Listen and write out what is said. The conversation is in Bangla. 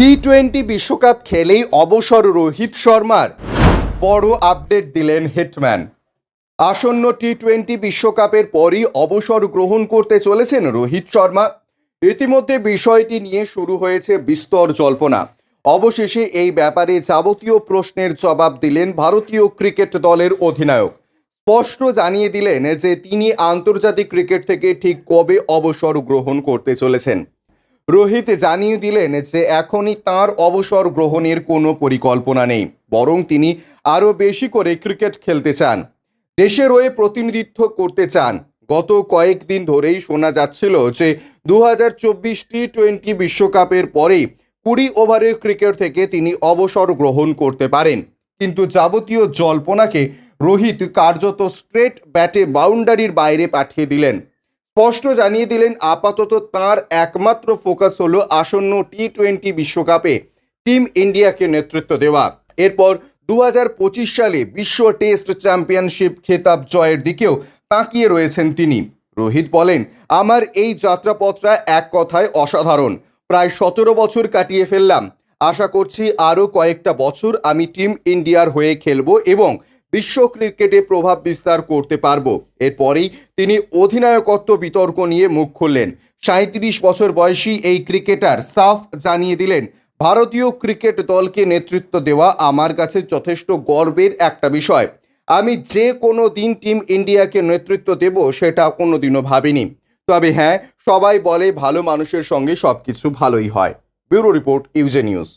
টি টোয়েন্টি বিশ্বকাপ খেলেই অবসর রোহিত শর্মার। বড় আপডেট দিলেন হেটম্যান। আসন্ন টি টোয়েন্টি বিশ্বকাপের পরই অবসর গ্রহণ করতে চলেছেন রোহিত শর্মা। ইতিমধ্যে বিষয়টি নিয়ে শুরু হয়েছে বিস্তর জল্পনা। অবশেষে এই ব্যাপারে যাবতীয় প্রশ্নের জবাব দিলেন ভারতীয় ক্রিকেট দলের অধিনায়ক। স্পষ্ট জানিয়ে দিলেন যে তিনি আন্তর্জাতিক ক্রিকেট থেকে ঠিক কবে অবসর গ্রহণ করতে চলেছেন। রোহিত জানিয়ে দিলেন যে এখনই তার অবসর গ্রহণের কোনো পরিকল্পনা নেই, বরং তিনি আরও বেশি করে ক্রিকেট খেলতে চান। দেশের হয়ে প্রতিনিধিত্ব করতে চান। গত কয়েকদিন ধরেই শোনা যাচ্ছিল যে দু হাজার চব্বিশ টি টোয়েন্টি বিশ্বকাপের পরেই কুড়ি ওভারের ক্রিকেট থেকে তিনি অবসর গ্রহণ করতে পারেন। কিন্তু যাবতীয় জল্পনাকে রোহিত কার্যত স্ট্রেট ব্যাটে বাউন্ডারির বাইরে পাঠিয়ে দিলেন। স্পষ্ট জানিয়ে দিলেন, আপাতত তার একমাত্র ফোকাস হলো আসন্ন টি টোয়েন্টি বিশ্বকাপে টিম ইন্ডিয়াকে নেতৃত্ব দেওয়া। এরপর দু হাজার পঁচিশ সালে বিশ্ব টেস্ট চ্যাম্পিয়নশিপ খেতাব জয়ের দিকেও তাকিয়ে রয়েছেন তিনি। রোহিত বলেন, আমার এই যাত্রাপথটা এক কথায় অসাধারণ। প্রায় সতেরো বছর কাটিয়ে ফেললাম। আশা করছি আরও কয়েকটা বছর আমি টিম ইন্ডিয়ার হয়ে খেলব এবং বিশ্ব ক্রিকেটে প্রভাব বিস্তার করতে পারব। এরপরেই তিনি অধিনায়কত্ব বিতর্ক নিয়ে মুখ খুললেন। সাঁত্রিশ বছর বয়সী এই ক্রিকেটার সাফ জানিয়ে দিলেন, ভারতীয় ক্রিকেট দলকে নেতৃত্ব দেওয়া আমার কাছে যথেষ্ট গর্বের একটা বিষয়। আমি যে কোনো দিন টিম ইন্ডিয়াকে নেতৃত্ব দেব সেটা কোনো দিনও ভাবিনি। তবে হ্যাঁ সবাই বলে ভালো মানুষের সঙ্গে সব কিছু ভালোই হয়। ব্যুরো রিপোর্ট, ইউজে নিউজ।